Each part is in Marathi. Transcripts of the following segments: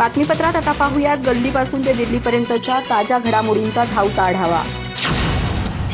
बातमीपत्रात आता पाहूयात गल्लीपासून ते दिल्लीपर्यंतच्या ताज्या घडामोडींचा धावता आढावा.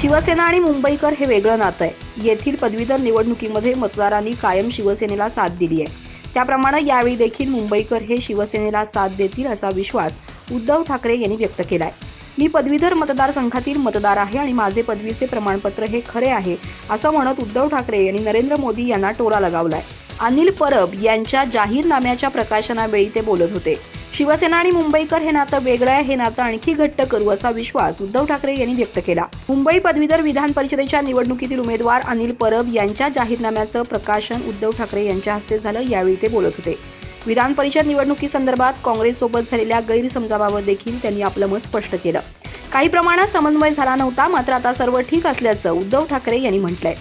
शिवसेना आणि मुंबईकर हे वेगळं नातं आहे. येथील पदवीधर निवडणुकीमध्ये मतदारांनी कायम शिवसेनेला साथ दिली आहे. त्याप्रमाणे यावेळी देखील मुंबईकर हे शिवसेनेला साथ देतील असा विश्वास उद्धव ठाकरे यांनी व्यक्त केला आहे मी पदवीधर मतदारसंघातील मतदार आहे आणि माझे पदवीचे प्रमाणपत्र हे खरे आहे असं म्हणत उद्धव ठाकरे यांनी नरेंद्र मोदी यांना टोला लगावलाय. अनिल परब यांच्या जाहीरनाम्याच्या प्रकाशनावेळी ते बोलत होते. शिवसेना आणि मुंबईकर हे नातं वेगळं आहे हे नातं आणखी घट्ट करू असा विश्वास उद्धव ठाकरे यांनी व्यक्त केला. मुंबई पदवीधर विधान परिषदेच्या निवडणुकीतील उमेदवार अनिल परब यांच्या जाहीरनाम्याचं प्रकाशन उद्धव ठाकरे यांच्या हस्ते झालं यावेळी ते बोलत होते. विधान परिषद निवडणुकीसंदर्भात काँग्रेससोबत झालेल्या गैरसमजाबाबत देखील त्यांनी आपलं मत स्पष्ट केलं. काही प्रमाणात समन्वय झाला नव्हता मात्र आता सर्व ठीक असल्याचं उद्धव ठाकरे यांनी म्हटलंय.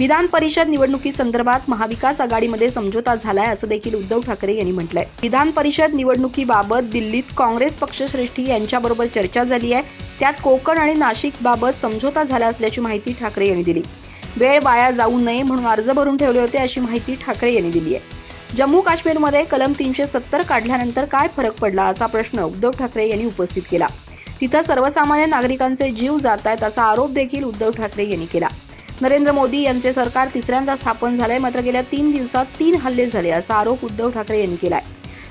विधान परिषद निवडणुकीसंदर्भात महाविकास आघाडीमध्ये समझोता झालाय असं देखील उद्धव ठाकरे यांनी म्हटलंय. विधान परिषद निवडणुकीबाबत दिल्लीत काँग्रेस पक्षश्रेष्ठी यांच्याबरोबर चर्चा झाली आहे. त्यात कोकण आणि नाशिक बाबत समझोता झाला असल्याची माहिती ठाकरे यांनी दिली. वेळ वाया जाऊ नये म्हणून अर्ज भरून ठेवले होते अशी माहिती ठाकरे यांनी दिली आहे. जम्मू काश्मीरमध्ये कलम तीनशे सत्तर काढल्यानंतर काय फरक पडला असा प्रश्न उद्धव ठाकरे यांनी उपस्थित केला. तिथं सर्वसामान्य नागरिकांचे जीव जात आहेत असा आरोप देखील उद्धव ठाकरे यांनी केला. नरेंद्र मोदी यांचे सरकार तिसऱ्यांदा स्थापन झालंय. मात्र गेल्या तीन दिवसात तीन हल्ले झाले असा आरोप उद्धव ठाकरे यांनी केलाय.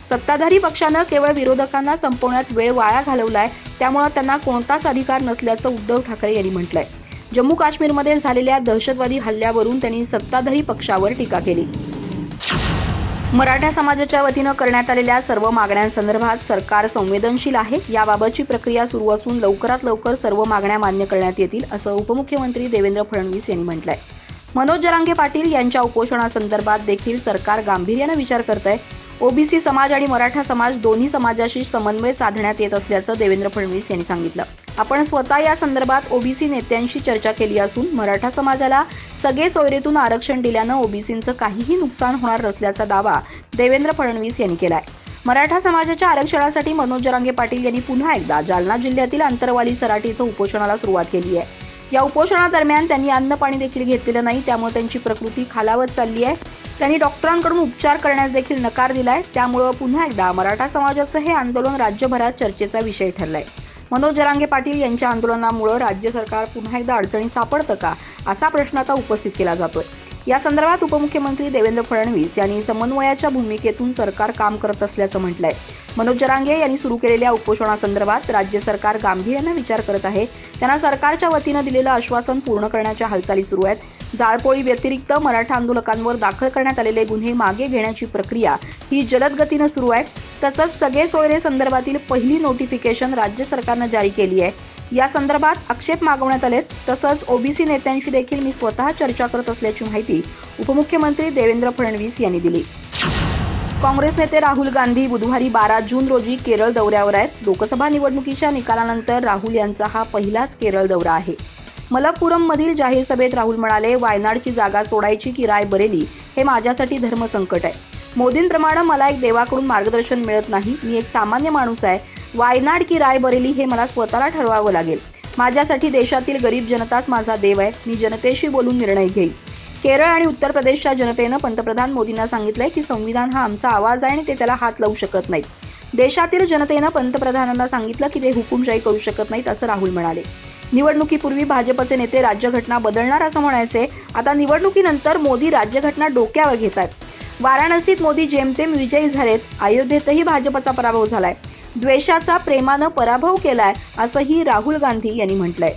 सत्ताधारी पक्षानं केवळ विरोधकांना संपवण्यात वेळ वाया घालवलाय. त्यामुळे त्यांना कोणताच अधिकार नसल्याचं उद्धव ठाकरे यांनी म्हटलंय. जम्मू काश्मीरमध्ये झालेल्या दहशतवादी हल्ल्यावरून त्यांनी सत्ताधारी पक्षावर टीका केली. मराठा समाजाच्या वतीनं करण्यात आलेल्या सर्व मागण्यांसंदर्भात सरकार संवेदनशील आहे. याबाबतची प्रक्रिया सुरू असून लवकरात लवकर सर्व मागण्या मान्य करण्यात येतील असं उपमुख्यमंत्री देवेंद्र फडणवीस यांनी म्हटलंय. मनोज जरांगे पाटील यांच्या उपोषणासंदर्भात देखील सरकार गांभीर्यानं विचार करत आहे ओबीसी समाज आणि मराठा समाज दोन्ही समाजाशी समन्वय साधण्यात येत असल्याचं देवेंद्र फडणवीस यांनी सांगितलं. आपण स्वतः या संदर्भात ओबीसी नेत्यांशी चर्चा केली असून मराठा समाजाला सगळे सोयरेतून आरक्षण दिल्यानं ओबीसींचं काहीही नुकसान होणार नसल्याचा दावा देवेंद्र फडणवीस यांनी केलाय. मराठा समाजाच्या आरक्षणासाठी मनोज जरांगे पाटील यांनी पुन्हा एकदा जालना जिल्ह्यातील अंतरवाली सराटी इथं उपोषणाला सुरुवात केली आहे. या उपोषणादरम्यान त्यांनी अन्न पाणी देखील घेतलेलं नाही त्यामुळे त्यांची प्रकृती खालावत चालली आहे. त्यांनी डॉक्टरांकडून उपचार करण्यास देखील नकार दिलाय त्यामुळं पुन्हा एकदा मराठा समाजाचं हे आंदोलन राज्यभरात चर्चेचा विषय ठरलाय. मनोज जरांगे पाटील यांच्या आंदोलनामुळे राज्य सरकार पुन्हा एकदा अडचणीत सापडतं का? असा प्रश्न आता उपस्थित केला जातोय. या संदर्भात उपमुख्यमंत्री देवेंद्र फडणवीस यांनी समन्वयाच्या भूमिकेतून सरकार काम करत असल्याचं म्हटलंय. मनोज जरांगे यांनी सुरू केलेल्या उपोषणासंदर्भात राज्य सरकार गांभीर्यानं विचार करत आहे. त्यांना सरकारच्या वतीनं दिलेलं आश्वासन पूर्ण करण्याच्या हालचाली सुरू आहेत. जाळपोळी व्यतिरिक्त मराठा आंदोलकांवर दाखल करण्यात आलेले गुन्हे मागे घेण्याची प्रक्रिया ही जलद गतीनं सुरू आहे. तसंच सगळे सोयरे संदर्भातील पहिली नोटिफिकेशन राज्य सरकारनं जारी केली आहे. या संदर्भात आक्षेप मागवण्यात आलेत. तसंच ओबीसी नेत्यांशी देखील मी स्वतः चर्चा करत असल्याची माहिती उपमुख्यमंत्री देवेंद्र फडणवीस यांनी दिली. काँग्रेस नेते राहुल गांधी बुधवारी बारा जून रोजी केरळ दौऱ्यावर आहेत. लोकसभा निवडणुकीच्या निकालानंतर राहुल यांचा हा पहिलाच केरळ दौरा आहे. मलप्पुरममधील जाहीर सभेत राहुल म्हणाले वायनाडची जागा सोडायची की रायबरेली हे माझ्यासाठी धर्मसंकट आहे. मोदींप्रमाणे मला एक देवाकडून मार्गदर्शन मिळत नाही. मी एक सामान्य माणूस आहे. वायनाड की रायबरेली हे मला स्वतःला ठरवावं लागेल. माझ्यासाठी देशातील गरीब जनताच माझा देव आहे. मी जनतेशी बोलून निर्णय घेईन. केरळ आणि उत्तर प्रदेशच्या जनतेनं पंतप्रधान मोदींना सांगितलंय की संविधान हा आमचा आवाज आहे आणि ते त्याला हात लावू शकत नाहीत. देशातील जनतेनं पंतप्रधानांना सांगितलं की ते हुकुमशाही करू शकत नाहीत असं राहुल म्हणाले. निवडणुकीपूर्वी भाजपचे नेते राज्यघटना बदलणार असं म्हणायचे. आता निवडणुकीनंतर मोदी राज्यघटना डोक्यावर घेत आहेत वाराणसीत मोदी जेमतेम विजयी झालेत. अयोध्येतही भाजपचा पराभव झालाय. द्वेषाचा प्रेमानं पराभव केलाय असंही राहुल गांधी यांनी म्हटलंय.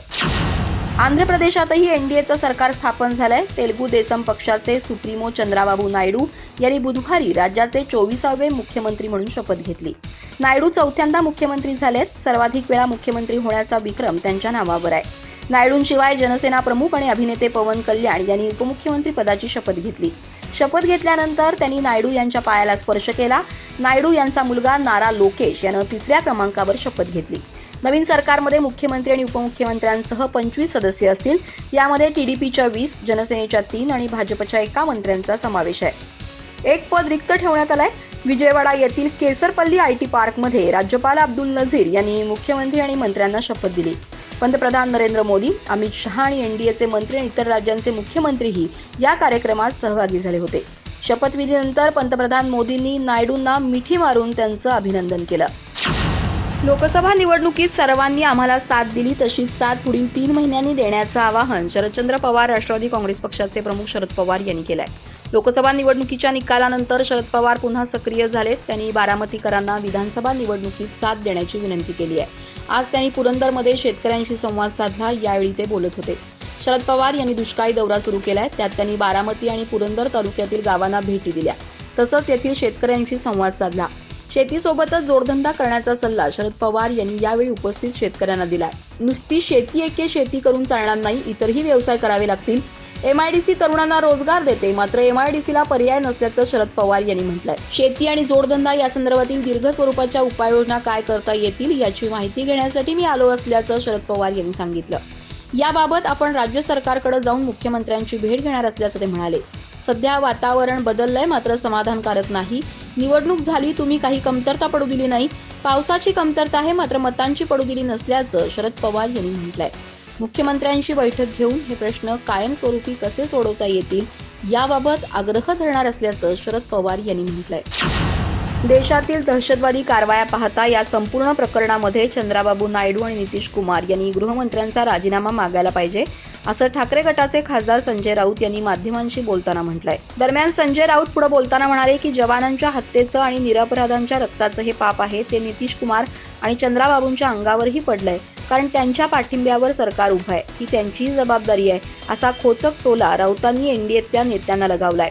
आंध्र प्रदेशातही एनडीएचं सरकार स्थापन झालंय. तेलगू देसम पक्षाचे सुप्रीमो चंद्राबाबू नायडू यांनी बुधवारी राज्याचे चोवीसावे मुख्यमंत्री म्हणून शपथ घेतली. नायडू चौथ्यांदा मुख्यमंत्री झालेत. सर्वाधिक वेळा मुख्यमंत्री होण्याचा विक्रम त्यांच्या नावावर आहे. नायडूंशिवाय जनसेना प्रमुख आणि अभिनेते पवन कल्याण यांनी उपमुख्यमंत्री पदाची शपथ घेतली. शपथ घेतल्यानंतर त्यांनी नायडू यांच्या पायाला स्पर्श केला. नायडू यांचा मुलगा नारा लोकेश यानं तिसऱ्या क्रमांकावर शपथ घेतली. नवीन सरकारमध्ये मुख्यमंत्री आणि उपमुख्यमंत्र्यांसह पंचवीस सदस्य असतील. यामध्ये टी डी पीच्या वीस जनसेनेच्या तीन आणि भाजपच्या एका मंत्र्यांचा समावेश आहे. एक पद रिक्त ठेवण्यात आलंय. विजयवाडा येथील केसरपल्ली आय टी पार्कमध्ये राज्यपाल अब्दुल नझीर यांनी मुख्यमंत्री आणि मंत्र्यांना शपथ दिली. पंतप्रधान नरेंद्र मोदी अमित शहा आणि एनडीएचे मंत्री आणि इतर राज्यांचे मुख्यमंत्रीही या कार्यक्रमात सहभागी झाले होते. शपथविधीनंतर पंतप्रधान मोदींनी नायडूंना मिठी मारून त्यांचं अभिनंदन केलं. लोकसभा निवडणुकीत सर्वांनी आम्हाला साथ दिली तशीच साथ पुढील तीन महिन्यांनी देण्याचं आवाहन शरदचंद्र पवार राष्ट्रवादी काँग्रेस पक्षाचे प्रमुख शरद पवार यांनी केलं आहे लोकसभा निवडणुकीच्या निकालानंतर शरद पवार पुन्हा सक्रिय झालेत. त्यांनी बारामतीकरांना विधानसभा निवडणुकीत साथ देण्याची विनंती केली आहे. आज त्यांनी पुरंदरमध्ये शेतकऱ्यांशी संवाद साधला यावेळी ते बोलत होते. शरद पवार यांनी दुष्काळी दौरा सुरू केलाय. त्यात त्यांनी बारामती आणि पुरंदर तालुक्यातील गावांना भेटी दिल्या. तसंच येथील शेतकऱ्यांशी संवाद साधला. शेतीसोबतच जोडधंदा करण्याचा सल्ला शरद पवार यांनी यावेळी उपस्थित शेतकऱ्यांना दिलाय. नुसती शेती एके शेती करून चालणार नाही इतरही व्यवसाय करावे लागतील एमआयडीसी तरुणांना रोजगार देते. मात्र एमआयडीसीला पर्याय नसल्याचं शरद पवार यांनी म्हटलंय. शेती आणि जोडधंदा या संदर्भातील दीर्घ स्वरूपाच्या उपाययोजना काय करता येतील याची माहिती घेण्यासाठी मी आलो असल्याचं शरद पवार यांनी सांगितलं. याबाबत आपण राज्य सरकारकडे जाऊन मुख्यमंत्र्यांची भेट घेणार असल्याचं ते म्हणाले. सध्या वातावरण बदललंय मात्र समाधानकारक नाही. निवडणूक झाली तुम्ही काही कमतरता पडू दिली नाही. पावसाची कमतरता आहे मात्र मतांची पडू दिली नसल्याचं शरद पवार यांनी म्हटलंय. मुख्यमंत्र्यांशी बैठक घेऊन हे प्रश्न कायमस्वरूपी कसे सोडवता येतील याबाबत आग्रह धरणार असल्याचं शरद पवार यांनी म्हटलंय. देशातील दहशतवादी कारवाया पाहता या संपूर्ण प्रकरणामध्ये चंद्राबाबू नायडू आणि नितीश कुमार यांनी गृहमंत्र्यांचा राजीनामा मागायला पाहिजे असं ठाकरे गटाचे खासदार संजय राऊत यांनी माध्यमांशी बोलताना म्हटलंय. दरम्यान संजय राऊत पुढे बोलताना म्हणाले की जवानांच्या हत्येचं आणि निरपराधांच्या रक्ताचं हे पाप आहे ते नितीश कुमार आणि चंद्राबाबूंच्या अंगावरही पडलंय. कारण त्यांच्या पाठिंब्यावर सरकार उभं आहे. ही त्यांचीही जबाबदारी आहे असा खोचक टोला राऊतांनी एनडीएतल्या नेत्यांना लगावलाय.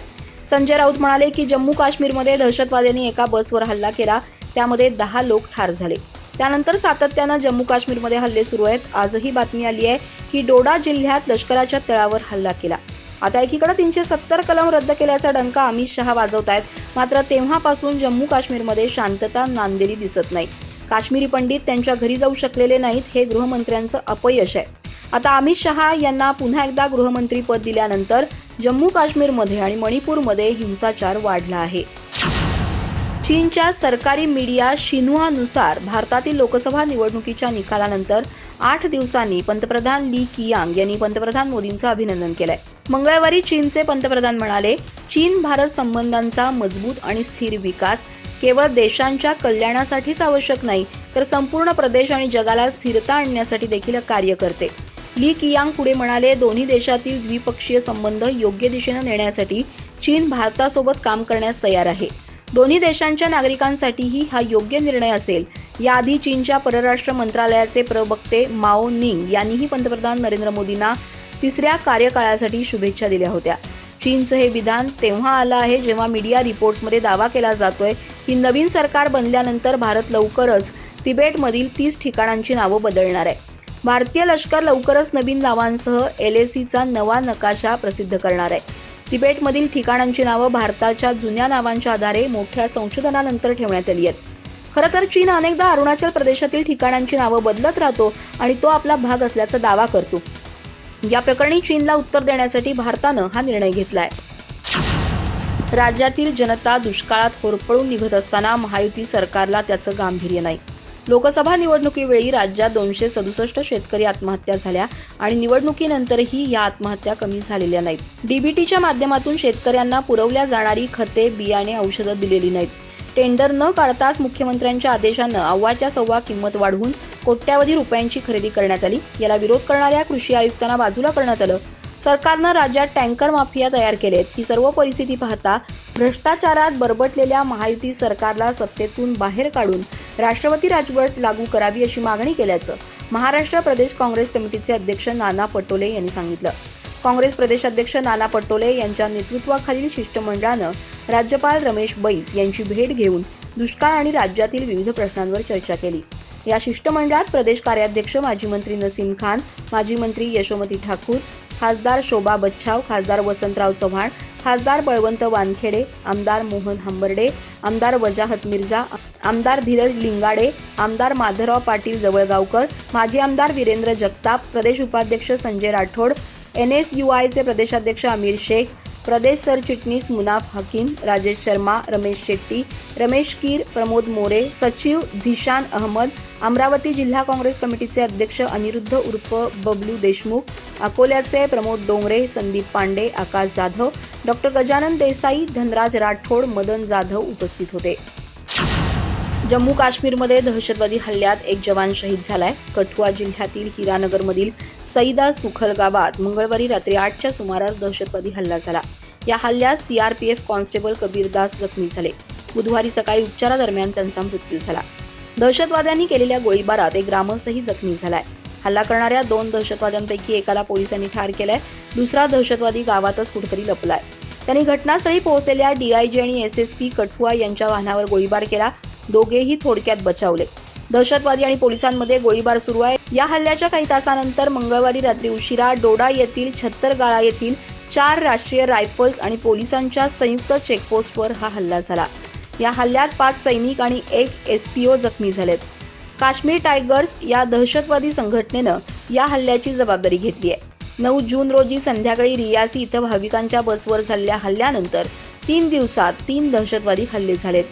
संजय राऊत म्हणाले की जम्मू काश्मीरमध्ये दहशतवाद्यांनी एका बसवर हल्ला केला त्यामध्ये दहा लोक ठार झाले. त्यानंतर सातत्यानं जम्मू काश्मीरमध्ये हल्ले सुरू आहेत. आजही बातमी आली आहे की डोडा जिल्ह्यात लष्कराच्या तळावर हल्ला केला. आता एकीकडे तीनशे सत्तर कलम रद्द केल्याचा डंका अमित शहा वाजवत आहेत मात्र तेव्हापासून जम्मू काश्मीरमध्ये शांतता नांदेरी दिसत नाही. काश्मीरी पंडित त्यांच्या घरी जाऊ शकलेले नाहीत हे गृहमंत्र्यांचं अपयश आहे. आता अमित शहा यांना पुन्हा एकदा गृहमंत्री पद दिल्यानंतर जम्मू काश्मीरमध्ये आणि मणिपूरमध्ये हिंसाचार वाढला आहे. चीनच्या सरकारी मीडिया शिन्हुआनुसार भारतातील लोकसभा निवडणुकीच्या निकालानंतर आठ दिवसांनी पंतप्रधान ली कियांग यांनी पंतप्रधान मोदींचं अभिनंदन केलंय. मंगळवारी चीनचे पंतप्रधान म्हणाले चीन भारत संबंधांचा मजबूत आणि स्थिर विकास केवळ देशांच्या कल्याणासाठीच आवश्यक नाही तर संपूर्ण प्रदेश आणि जगाला स्थिरता आणण्यासाठी देखील कार्य करते. ली कियांग पुढे म्हणाले दोन्ही देशातील द्विपक्षीय संबंध योग्य दिशेनं नेण्यासाठी चीन भारतासोबत काम करण्यास तयार आहे. दोन्ही देशांच्या नागरिकांसाठीही हा योग्य निर्णय असेल. याआधी चीनच्या परराष्ट्र मंत्रालयाचे प्रवक्ते माओ निंग यांनीही पंतप्रधान नरेंद्र मोदींना तिसऱ्या कार्यकाळासाठी शुभेच्छा दिल्या होत्या. चीनचं हे विधान तेव्हा आलं आहे जेव्हा मीडिया रिपोर्ट्समध्ये दावा केला जातोय ही नवीन सरकार बनल्यानंतर भारत लवकरच तिबेटमधील तीस ठिकाणांची नावं बदलणार आहे. भारतीय लष्कर लवकरच नवीन नावांसह एल ए सीचा नवा नकाशा प्रसिद्ध करणार आहे. तिबेटमधील ठिकाणांची नावं भारताच्या जुन्या नावांच्या आधारे मोठ्या संशोधनानंतर ठेवण्यात आली आहेत. खरं तर चीन अनेकदा अरुणाचल प्रदेशातील ठिकाणांची नावं बदलत राहतो आणि तो आपला भाग असल्याचा दावा करतो. या प्रकरणी चीनला उत्तर देण्यासाठी भारतानं हा निर्णय घेतला आहे राज्यातील जनता दुष्काळात होरपळून निघत असताना महायुती सरकारला त्याचं गांभीर्य नाही. लोकसभा निवडणुकीवेळी राज्यात दोनशे सदुसष्ट शेतकरी आत्महत्या झाल्या आणि निवडणुकीनंतरही या आत्महत्या कमी झालेल्या नाहीत. डीबीटीच्या माध्यमातून शेतकऱ्यांना पुरवल्या जाणारी खते बियाणे औषधं दिलेली नाहीत. टेंडर न काढताच मुख्यमंत्र्यांच्या आदेशानं अव्वाच्या सव्वा किंमत वाढवून कोट्यावधी रुपयांची खरेदी करण्यात आली. याला विरोध करणाऱ्या कृषी आयुक्तांना बाजूला करण्यात आलं. सरकारनं राज्यात टँकर माफिया तयार केलेत. ही सर्व परिस्थिती पाहता भ्रष्टाचारात बरबटलेल्या महायुती सरकारला सत्तेतून बाहेर काढून राष्ट्रपती राजवट लागू करावी अशी मागणी केल्याचं महाराष्ट्र प्रदेश काँग्रेस कमिटीचे अध्यक्ष नाना पटोले यांनी सांगितलं. काँग्रेस प्रदेशाध्यक्ष नाना पटोले यांच्या नेतृत्वाखालील शिष्टमंडळानं राज्यपाल रमेश बैस यांची भेट घेऊन दुष्काळ आणि राज्यातील विविध प्रश्नांवर चर्चा केली. या शिष्टमंडळात प्रदेश कार्याध्यक्ष माजी मंत्री नसीम खान माजी मंत्री यशोमती ठाकूर खासदार शोभा बच्छाव खासदार वसंतराव चव्हाण खासदार बळवंत वानखेडे आमदार मोहन हंबर्डे आमदार वजाहत मिर्झा आमदार धीरज लिंगाडे आमदार माधवराव पाटील जवळगावकर माजी आमदार वीरेंद्र जगताप प्रदेश उपाध्यक्ष Sanjay Rathod N S U आयचे प्रदेशाध्यक्ष अमीर शेख प्रदेश सरचिटणीस मुनाफ हकीम राजेश शर्मा रमेश शेट्टी रमेश कीर प्रमोद मोरे सचिव झिशान अहमद अमरावती जिल्हा काँग्रेस कमिटीचे अध्यक्ष अनिरुद्ध उर्फ बबलू देशमुख अकोल्याचे प्रमोद डोंगरे संदीप पांडे आकाश जाधव डॉक्टर गजानन देसाई धनराज राठोड मदन जाधव उपस्थित होते. जम्मू काश्मीरमध्ये दहशतवादी हल्ल्यात एक जवान शहीद झालाय. कठुआ जिल्ह्यातील हिरानगरमधील सईदा सुखल गावात मंगळवारी रात्री आठच्या सुमारास दहशतवादी हल्ला झाला. या हल्ल्यात सीआरपीएफ कॉन्स्टेबल कबीरदास जखमी झाले. बुधवारी सकाळी उपचारादरम्यान त्यांचा मृत्यू झाला. दहशतवाद्यांनी केलेल्या गोळीबारात एक ग्रामस्थही जखमी झालाय. हल्ला करणाऱ्या दोन दहशतवाद्यांपैकी एकाला पोलिसांनी ठार केलाय दुसरा दहशतवादी गावातच कुठेतरी लपलाय. त्यांनी घटनास्थळी पोहोचलेल्या डीआयजी आणि एसएसपी कठुआ यांच्या वाहनावर गोळीबार केला. दोघेही थोडक्यात बचावले. दहशतवादी आणि पोलिसांमध्ये गोळीबार सुरू आहे. या हल्ल्याच्या काही तासानंतर मंगळवारी रात्री उशिरा डोडा येथील छत्तरगाळा येथील चार राष्ट्रीय रायफल्स आणि पोलिसांच्या संयुक्त चेकपोस्टवर हा हल्ला झाला. या हल्ल्यात पाच सैनिक आणि एक एसपीओ जखमी झालेत. काश्मीर टायगर्स या दहशतवादी संघटनेनं या हल्ल्याची जबाबदारी घेतली आहे. नऊ जून रोजी संध्याकाळी रियासी इथं भाविकांच्या बसवर झालेल्या हल्ल्यानंतर तीन दिवसात तीन दहशतवादी हल्ले झालेत.